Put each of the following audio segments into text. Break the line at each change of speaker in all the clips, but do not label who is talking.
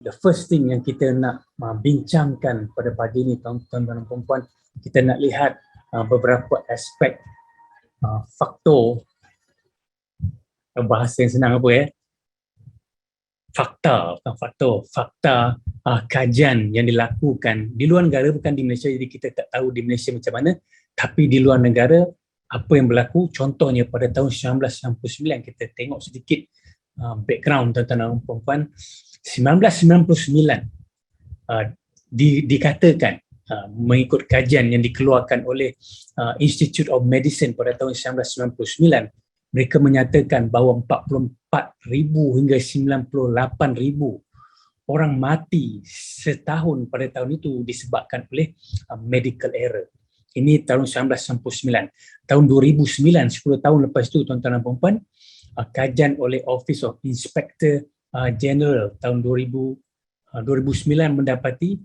the first thing yang kita nak uh, bincangkan pada pagi ini tuan-tuan dan puan kita nak lihat uh, beberapa aspek uh, faktor bahasa yang senang apa ya fakta bukan faktor fakta uh, kajian yang dilakukan di luar negara bukan di Malaysia. Jadi kita tak tahu di Malaysia macam mana tapi di luar negara apa yang berlaku? Contohnya pada tahun 1999 kita tengok sedikit uh, background tuan-tuan dan puan 1999 uh, di, dikatakan uh, mengikut kajian yang dikeluarkan oleh uh, Institute of Medicine pada tahun 1999 mereka menyatakan bahawa 44,000 hingga 98,000 orang mati setahun pada tahun itu disebabkan oleh uh, medical error. Ini tahun 1999. Tahun 2009, 10 tahun lepas itu tuan-tuan dan puan uh, kajian oleh Office of Inspector uh, general tahun 2000 uh, 2009 mendapati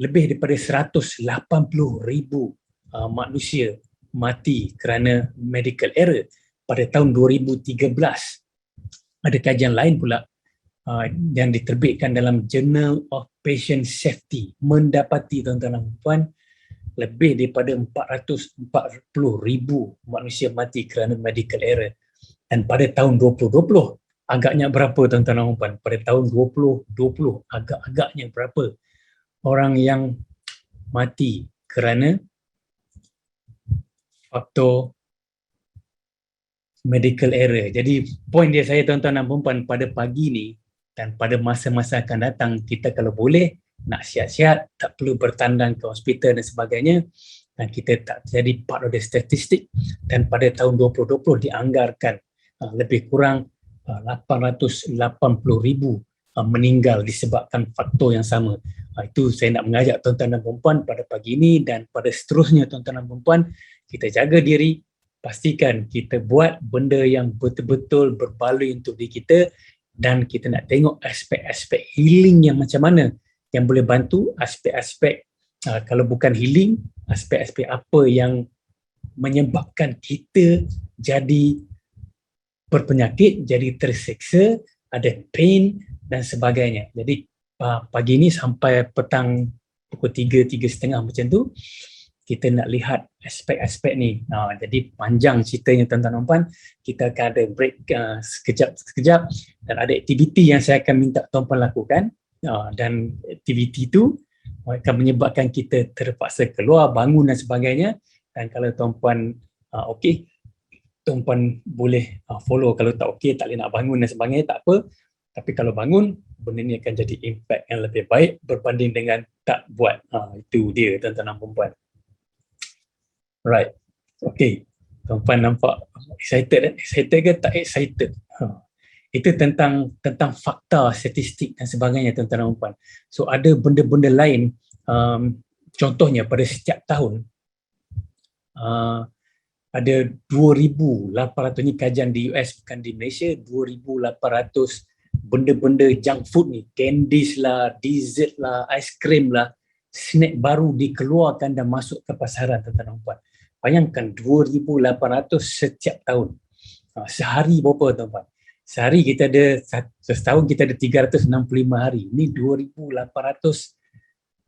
lebih daripada 180 ribu uh, manusia mati kerana medical error pada tahun 2013 ada kajian lain pula uh, yang diterbitkan dalam Journal of Patient Safety. Mendapati tuan-tuan dan puan lebih daripada 440 ribu manusia mati kerana medical error dan pada tahun 2020 agaknya berapa tuan-tuan dan puan pada tahun 2020 agak-agaknya berapa orang yang mati kerana faktor medical error. Jadi poin dia saya tuan-tuan dan puan pada pagi ni dan pada masa-masa akan datang kita kalau boleh nak sihat-sihat tak perlu bertandang ke hospital dan sebagainya dan kita tak jadi part of the statistic dan pada tahun 2020 dianggarkan lebih kurang 880 ribu uh, meninggal disebabkan faktor yang sama. Itu saya nak mengajak tuan-tuan dan perempuan pada pagi ini dan pada seterusnya tuan-tuan dan perempuan kita jaga diri, pastikan kita buat benda yang betul-betul berbaloi untuk diri kita dan kita nak tengok aspek-aspek healing yang macam mana yang boleh bantu aspek-aspek kalau bukan healing, aspek-aspek apa yang menyebabkan kita jadi berpenyakit jadi terseksa, ada pain dan sebagainya. Jadi pagi ni sampai petang pukul 3, 3.30 macam tu, kita nak lihat aspek-aspek ni. Ha, jadi panjang ceritanya tuan-tuan dan puan. Kita akan ada break uh, sekejap-sekejap dan ada aktiviti yang saya akan minta tuan-puan lakukan. Uh, dan aktiviti tu akan menyebabkan kita terpaksa keluar, bangun dan sebagainya. Dan kalau tuan-puan uh, okey, tuan-puan boleh uh, follow. Kalau tak okey tak boleh nak bangun dan sebagainya tak apa. Tapi kalau bangun benda ni akan jadi impact yang lebih baik berbanding dengan tak buat. Uh, itu dia tuan-tuan dan puan right okey. Tuan-puan nampak excited eh? excited ke tak excited? Huh. itu tentang tentang fakta statistik dan sebagainya tuan-tuan dan so ada benda-benda lain um, contohnya pada setiap tahun uh, ada 2,800 ni kajian di US bukan di Malaysia. 2,800 benda-benda junk food ni. Candies lah, dessert lah, ice cream lah. Snack baru dikeluarkan dan masuk ke pasaran tuan-tuan dan puan. Bayangkan 2,800 setiap tahun. Ha, sehari berapa tuan-tuan sehari kita ada setahun kita ada 365 hari. Ni 2,800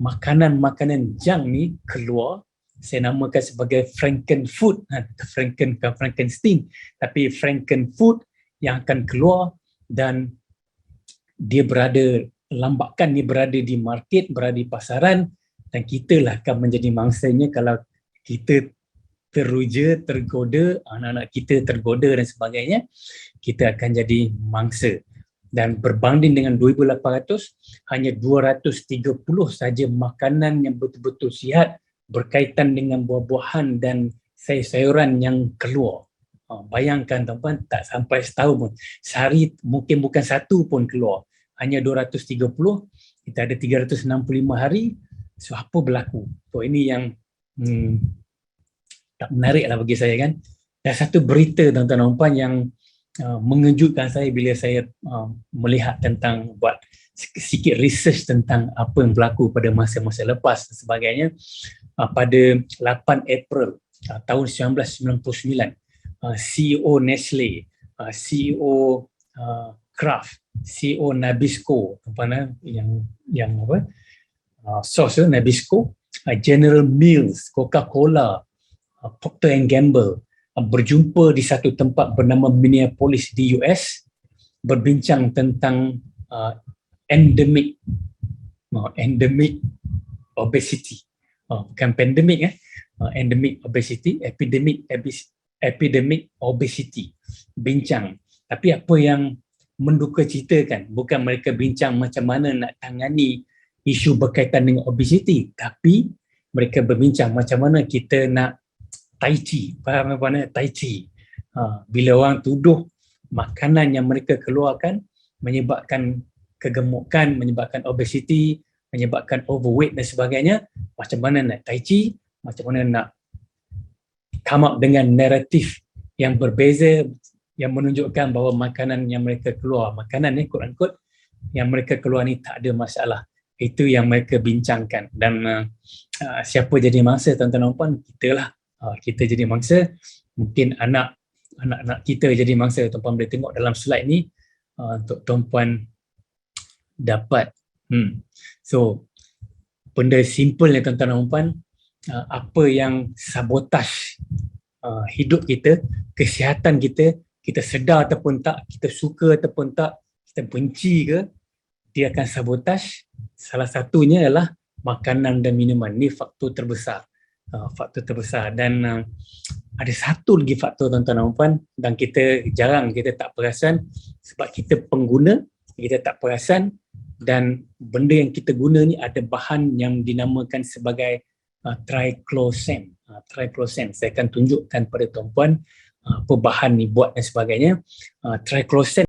makanan-makanan junk ni keluar saya namakan sebagai Frankenfood, ha, Franken bukan Frankenstein, tapi Frankenfood yang akan keluar dan dia berada lambakan dia berada di market, berada di pasaran dan kita lah akan menjadi mangsanya kalau kita teruja, tergoda, anak-anak kita tergoda dan sebagainya, kita akan jadi mangsa. Dan berbanding dengan 2,800, hanya 230 saja makanan yang betul-betul sihat berkaitan dengan buah-buahan dan sayur-sayuran yang keluar. Ha, bayangkan tuan-tuan tak sampai setahun pun. Sehari mungkin bukan satu pun keluar. Hanya 230, kita ada 365 hari. So apa berlaku? So ini yang hmm, tak menarik lah bagi saya kan. Dan satu berita tuan-tuan dan puan yang uh, mengejutkan saya bila saya uh, melihat tentang buat sikit research tentang apa yang berlaku pada masa-masa lepas dan sebagainya uh, pada 8 April uh, tahun 1999 uh, CEO Nestle uh, CEO uh, Kraft, CEO Nabisco, tuan yang yang apa? Uh, source Nabisco, uh, General Mills, Coca-Cola, uh, Procter and Gamble uh, berjumpa di satu tempat bernama Minneapolis di US berbincang tentang uh, endemic uh, endemic obesity. Uh, bukan pandemic eh. Uh, endemic obesity, epidemic epidemic obesity. Bincang. Tapi apa yang menduka ceritakan bukan mereka bincang macam mana nak tangani isu berkaitan dengan obesity tapi mereka berbincang macam mana kita nak tai chi faham apa mana tai chi ha, bila orang tuduh makanan yang mereka keluarkan menyebabkan kegemukan menyebabkan obesity menyebabkan overweight dan sebagainya macam mana nak tai chi macam mana nak come up dengan naratif yang berbeza yang menunjukkan bahawa makanan yang mereka keluar, makanan ni quote unquote yang mereka keluar ni tak ada masalah. Itu yang mereka bincangkan dan uh, uh, siapa jadi mangsa tuan-tuan dan puan kita lah. Uh, kita jadi mangsa, mungkin anak anak-anak kita jadi mangsa tuan-puan boleh tengok dalam slide ni uh, untuk tuan-puan dapat hmm. So benda simple ni tuan-tuan dan puan uh, apa yang sabotaj uh, hidup kita, kesihatan kita kita sedar ataupun tak, kita suka ataupun tak, kita benci ke, dia akan sabotaj. Salah satunya adalah makanan dan minuman. Ini faktor terbesar. Uh, faktor terbesar. Dan uh, ada satu lagi faktor tuan-tuan dan puan dan kita jarang kita tak perasan sebab kita pengguna, kita tak perasan dan benda yang kita guna ni ada bahan yang dinamakan sebagai uh, triclosan. Uh, triclosan. Saya akan tunjukkan pada tuan-puan apa bahan ni buat dan sebagainya uh, triclosan